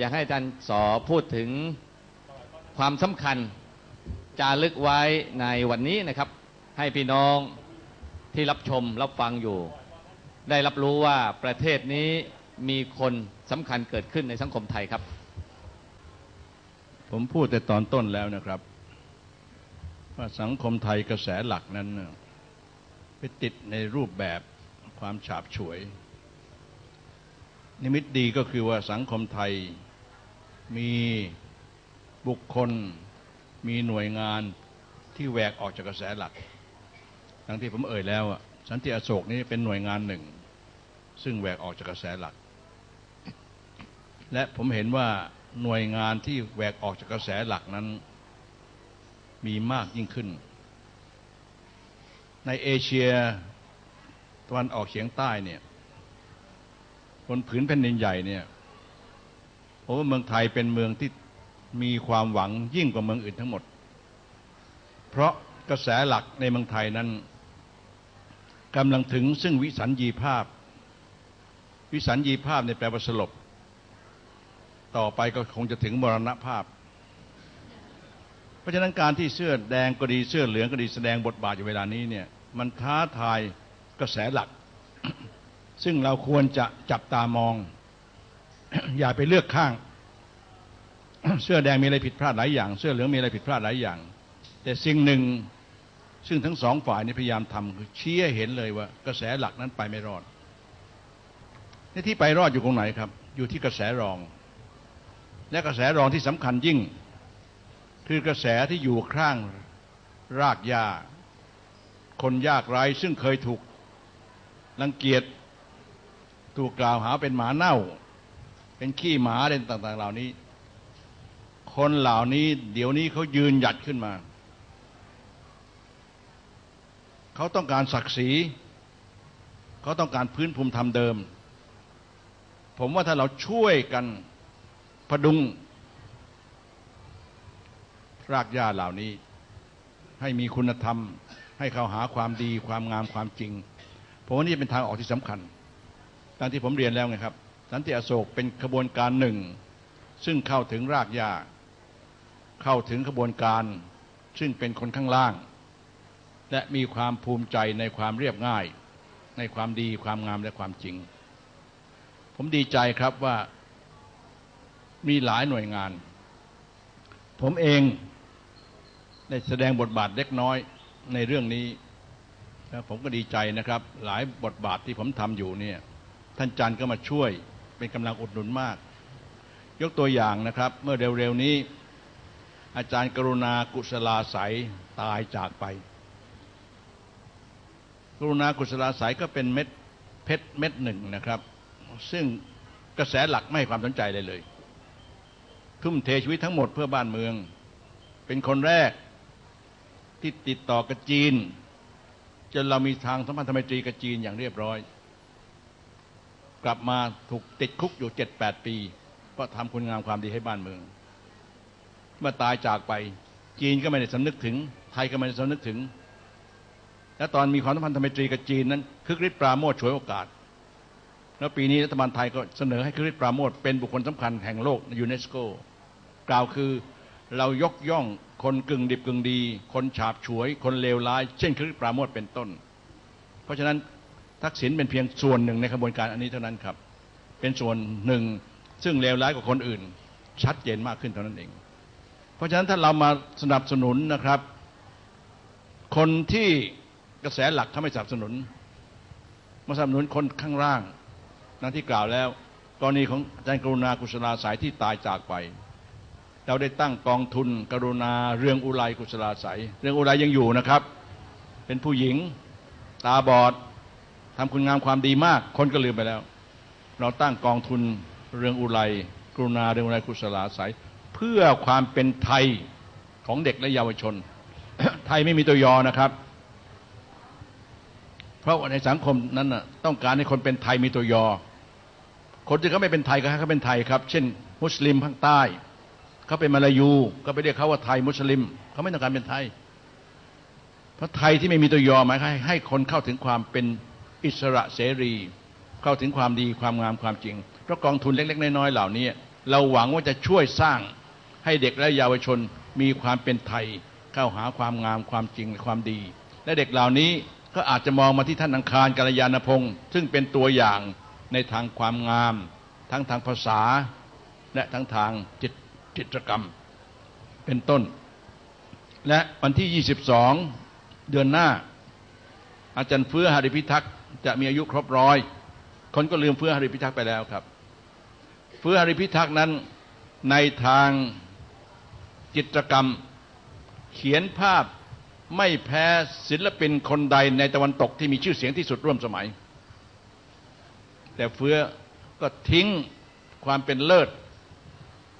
อยากให้อาจารย์สอพูดถึงความสำคัญจารึกไว้ในวันนี้นะครับ ให้พี่น้องที่รับชมรับฟังอยู่ ได้รับรู้ว่าประเทศนี้มีคนสำคัญเกิดขึ้นในสังคมไทยครับ ผมพูดแต่ตอนต้นแล้วนะครับ ว่าสังคมไทยกระแสหลักนั้นไปติดในรูปแบบความฉาบฉวย นิมิตดีก็คือว่าสังคมไทย มีบุคคลมีหน่วยงานที่แหวกออกจากกระแสหลัก ทั้งที่ผมเอ่ยแล้วอะสันติอโศกนี้เป็นหน่วยงานหนึ่ง ซึ่งแหวกออกจากกระแสหลัก และผมเห็นว่าหน่วยงานที่แหวกออกจากกระแสหลักนั้น มีมากยิ่งขึ้น ในเอเชียตะวันออกเฉียงใต้เนี่ยบนผืนแผ่นดินใหญ่เนี่ย ผมว่าเมืองไทยเป็นเมืองที่มีความหวังยิ่งกว่าเมืองอื่นทั้งหมด เพราะกระแสหลักในเมืองไทยนั้นกำลังถึงซึ่งวิสัญญีภาพ วิสัญญีภาพในแปลว่าสลบ ต่อไปก็คงจะถึงมรณภาพ เพราะฉะนั้นการที่เสื้อแดงก็ดีเสื้อเหลืองก็ดีแสดงบทบาทอยู่เวลานี้เนี่ยมันท้าทายกระแสหลัก ซึ่งเราควรจะจับตามอง อย่าไปเลือกข้าง เสื้อแดงมีอะไรผิดพลาดหลายอย่าง เสื้อเหลืองมีอะไรผิดพลาดหลายอย่าง แต่สิ่งหนึ่งซึ่งทั้งสองฝ่ายนี่พยายามทำคือชี้ให้เห็นเลยว่า กระแสหลักนั้นไปไม่รอดในที่ไปรอดอยู่ตรงไหนครับ อยู่ที่กระแสรอง และกระแสรองที่สำคัญยิ่ง คือกระแสที่อยู่ข้างรากหญ้าคนยากไร้ซึ่งเคยถูกรังเกียจถูกกล่าวหาเป็นหมาเน่า เป็นขี้หมาอะไรต่าง ๆ เหล่านี้ คนเหล่านี้ เดี๋ยวนี้เขายืนหยัดขึ้นมา เขาต้องการศักดิ์ศรีเขาต้องการพื้นภูมิธรรมเดิม ผมว่าถ้าเราช่วยกันพดุง รากหญ้าเหล่านี้ ให้มีคุณธรรม ให้เขาหาความดีความงามความจริงผมว่านี่เป็นทางออกที่สำคัญตามที่ผมเรียนแล้วไงครับ สันติอโศกเป็นขบวนการหนึ่ง ซึ่งเข้าถึงรากหญ้าเข้าถึงขบวนการซึ่งเป็นคนข้างล่าง และมีความภูมิใจในความเรียบง่าย ในความดีความงามและความจริง ผมดีใจครับว่ามีหลายหน่วยงาน ผมเองได้แสดงบทบาทเล็กน้อยในเรื่องนี้แล้วผมก็ดีใจนะครับ หลายบทบาทที่ผมทำอยู่เนี่ย ท่านจันก็มาช่วย เป็นกำลังอุดหนุนมาก ยกตัวอย่างนะครับ เมื่อเร็วๆนี้ อาจารย์กรุณากุศลาใสตายจากไป กรุณากุศลาใสก็เป็นเม็ดเพชรเม็ดหนึ่งนะครับ ซึ่งกระแสหลักไม่ให้ความสนใจเลยเลย ทุ่มเทชีวิตทั้งหมดเพื่อบ้านเมือง เป็นคนแรกที่ติดต่อกับจีน จนเรามีทางสัมพันธไมตรีกับจีนอย่างเรียบร้อย กลับมาถูกติดคุกอยู่เจ็ดแปดปีเพราะทำคุณงามความดีให้บ้านเมือง เมื่อตายจากไป จีนก็ไม่ได้สำนึกถึง ไทยก็ไม่ได้สำนึกถึง และตอนมีความสัมพันธไมตรีกับจีนนั้นคึกฤทธิ์ปราโมทฉวยโอกาส แล้วปีนี้รัฐบาลไทยก็เสนอให้คึกฤทธิ์ปราโมทเป็นบุคคลสำคัญแห่งโลกในยูเนสโกกล่าวคือเรายกย่องคนกึ่งดิบกึ่งดี คนฉาบฉวย คนเลวร้าย เช่นคริสปราโมทเป็นต้น เพราะฉะนั้น ทักษิณเป็นเพียงส่วนหนึ่งในขบวนการอันนี้เท่านั้นครับ เป็นส่วนหนึ่งซึ่งเลวร้ายกว่าคนอื่น ชัดเจนมากขึ้นเท่านั้นเอง เพราะฉะนั้นถ้าเรามาสนับสนุนนะครับ คนที่กระแสหลักเขาไม่สนับสนุน มาสนับสนุนคนข้างล่างนั่นที่กล่าวแล้วกรณีของอาจารย์กรุณากุศลาสายที่ตายจากไป เราได้ตั้งกองทุน กรุณาเรืองอุไรกุศลาสายเรืองอุไรยังอยู่นะครับ เป็นผู้หญิง ตาบอด ทำคุณงามความดีมาก คนก็ลืมไปแล้ว เราตั้งกองทุนเรืองอุไรกรุณาเรืองอุไรกุศลาสายเพื่อความเป็นไทยของเด็กและเยาวชน ไทยไม่มีตัวยอนะครับ เพราะในสังคมนั้นนะต้องการให้คนเป็นไทยมีตัวยอ คนที่เขาไม่เป็นไทยก็ให้เขาเป็นไทยครับ เช่น มุสลิมภาคใต้เขาเป็นมาลายู ก็ไปเรียกเขาว่าไทยมุสลิมเขาไม่ต้องการเป็นไทย เพราะไทยที่ไม่มีตัวยอหมายให้คนเข้าถึงความเป็น อิสระเสรี เข้าถึงความดีความงามความจริง เพราะกองทุนเล็ก ๆ น้อยๆเหล่านี้ เราหวังว่าจะช่วยสร้างให้เด็กและเยาวชนมีความเป็นไทย เข้าหาความงามความจริงและความดี และเด็กเหล่านี้ก็อาจจะมองมาที่ท่านอังคารกัลยาณพงศ์ซึ่งเป็นตัวอย่างในทางความงาม ทั้งทางภาษา และทั้งทางจิตจิตรกรรมเป็นต้น และวันที่ 22 เดือนหน้า อาจารย์เฟื้อหาริพิทักษ์ จะมีอายุครบร้อย คนก็ลืมเฟื้อหริพิทักษ์ไปแล้วครับ เฟื้อหริพิทักษ์นั้นในทางจิตรกรรม เขียนภาพไม่แพ้ศิลปินคนใดในตะวันตกที่มีชื่อเสียงที่สุดร่วมสมัย แต่เฟื้อก็ทิ้งความเป็นเลิศ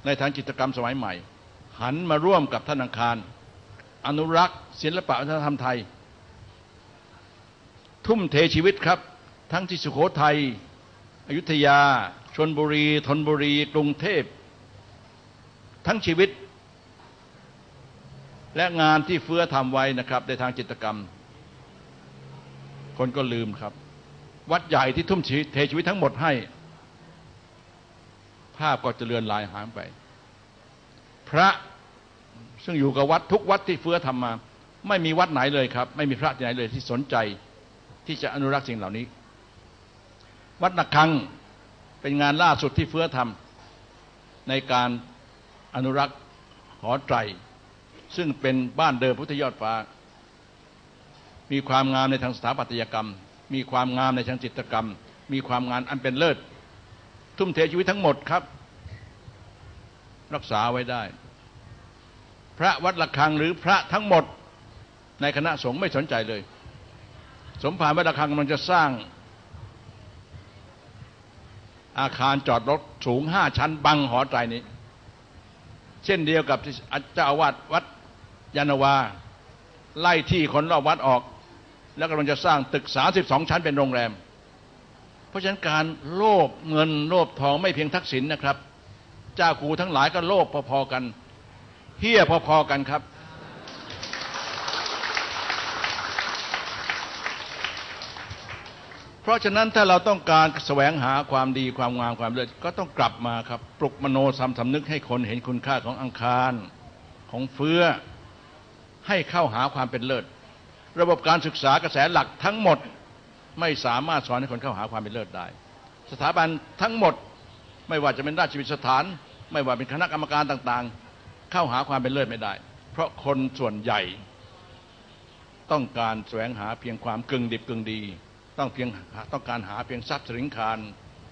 ในทางจิตรกรรมสมัยใหม่ หันมาร่วมกับท่านอังคาร อนุรักษ์ศิลปะวัฒนธรรมไทย ทุ่มเทชีวิตครับ ทั้งที่สุโขทัยอยุธยา ชนบุรีธนบุรี กรุงเทพ ทั้งชีวิต และงานที่เฟื้อทำไว้นะครับ ในทางจิตกรรม คนก็ลืมครับ วัดใหญ่ที่ทุ่มเทชีวิตทั้งหมดให้ ภาพก็จะเลือนลายหายไป พระซึ่งอยู่กับวัดทุกวัดที่เฟื้อทำมา ไม่มีวัดไหนเลยครับ ไม่มีพระที่ไหนเลยที่สนใจ ที่จะอนุรักษ์สิ่งเหล่านี้ วัดนักคังเป็นงานล่าสุดที่เฟื้อทำในการอนุรักษ์หอไตร ซึ่งเป็นบ้านเดิมพุทธยอดฟ้า มีความงามในทางสถาปัตยกรรม มีความงามในทางจิตรกรรม มีความงามอันเป็นเลิศ ทุ่มเทชีวิตทั้งหมดครับ รักษาไว้ได้ พระวัดระฆังหรือพระทั้งหมดในคณะสงฆ์ไม่สนใจเลย สมภารวัดระฆังมันจะสร้าง อาคารจอดรถสูงห้าชั้น บังหอไตรนี้ เช่นเดียวกับที่เจ้าอาวาสวัดยานาวา ไล่ที่คนรอบวัดออก แล้วกำลังจะสร้างตึก32ชั้นเป็นโรงแรม เพราะฉะนั้นการโลภเงินโลภทองไม่เพียงทักษิณนะครับ เจ้าครูทั้งหลายก็โลภพอๆกันเฮี้ยพอๆกันครับ เพ ราะฉะนั้นถ้าเราต้องการแสวงหาความดีความงามความเลิศก็ต้องกลับมาครับ ปลุกมโนสำสำนึกให้คนเห็นคุณค่าของอังคารของเฟื้อให้เข้าหาความเป็นเลิศ ระบบการศึกษากระแสหลักทั้งหมดไม่สามารถสอนให้คนเข้าหาความเป็นเลิศได้ สถาบันทั้งหมดไม่ว่าจะเป็นราชวิทยาสถาน ไม่ว่าเป็นคณะกรรมการต่างๆ เข้าหาความเป็นเลิศไม่ได้ เพราะคนส่วนใหญ่ ต้องการแสวงหาเพียงความกึ่งดิบกึ่งดี ต้องเพียงต้องการหาเพียงทรัพย์สินคาร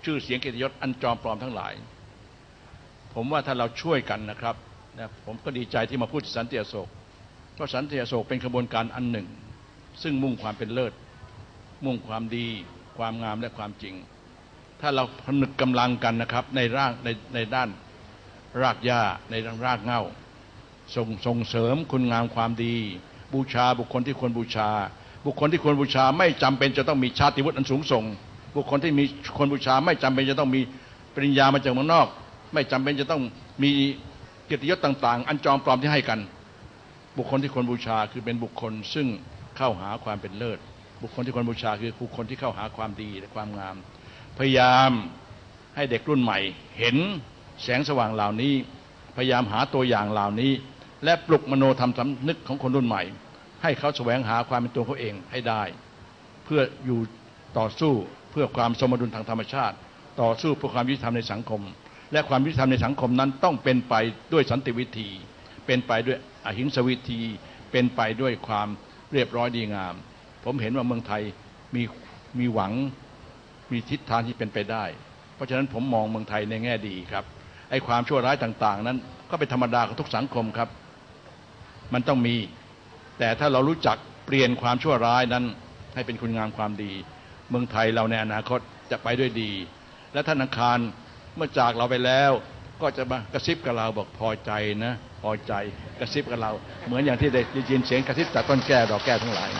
ชื่อเสียงเกียรติยศอันจอมปลอมทั้งหลาย ผมว่าถ้าเราช่วยกันนะครับนะผมก็ดีใจที่มาพูดสันติอโศกเพราะสันติอโศกเป็นขบวนการอันหนึ่ง ซึ่งมุ่งความเป็นเลิศ มุ่งความดี ความงามและความจริง ถ้าเราผนึกกำลังกันนะครับ ในร่างในในด้านรากหญ้าในด้านรากเง้าส่งส่งเสริมคุณงามความดี บูชาบุคคลที่ควรบูชา บุคคลที่ควรบูชาไม่จำเป็นจะต้องมีชาติวุฒิอันสูงส่ง บุคคลที่มีควรบูชาไม่จำเป็นจะต้องมีปริญญามาจากเมืองนอก ไม่จำเป็นจะต้องมีเกียรติยศต่าง ๆ อันจอมปลอมที่ให้กัน บุคคลที่ควรบูชาคือเป็นบุคคลซึ่งเข้าหาความเป็นเลิศ บุคคลที่ควรบูชาคือบุคคลที่เข้าหาความดีและความงาม พยายามให้เด็กรุ่นใหม่ เห็นแสงสว่างเหล่านี้ พยายามหาตัวอย่างเหล่านี้ และปลุกมโนธรรมสำนึกของคนรุ่นใหม่ ให้เขาแสวงหาความเป็นตัวเขาเองให้ได้ เพื่ออยู่ต่อสู้เพื่อความสมดุลทางธรรมชาติ ต่อสู้เพื่อความยุติธรรมในสังคม และความยุติธรรมในสังคมนั้นต้องเป็นไปด้วยสันติวิธี เป็นไปด้วยอหิงสวิธี เป็นไปด้วยความเรียบร้อยดีงาม ผมเห็นว่าเมืองไทยมีมีหวังมีทิศทางที่เป็นไปได้ เพราะฉะนั้นผมมองเมืองไทยในแง่ดีครับไอ้ความชั่วร้ายต่าง ๆ นั้นก็เป็นธรรมดาของทุกสังคมครับ มันต้องมี แต่ถ้าเรารู้จักเปลี่ยนความชั่วร้ายนั้น ให้เป็นคุณงามความดี เมืองไทยเราในอนาคตจะไปด้วยดี และท่านอังคารเมื่อจากเราไปแล้ว ก็จะมากระซิบกับเราบอกพอใจนะ พอใจกระซิบกับเรา เหมือนอย่างที่ได้ยินเสียงกระซิบจากต้นแก้วดอกแก้วทั้งหลาย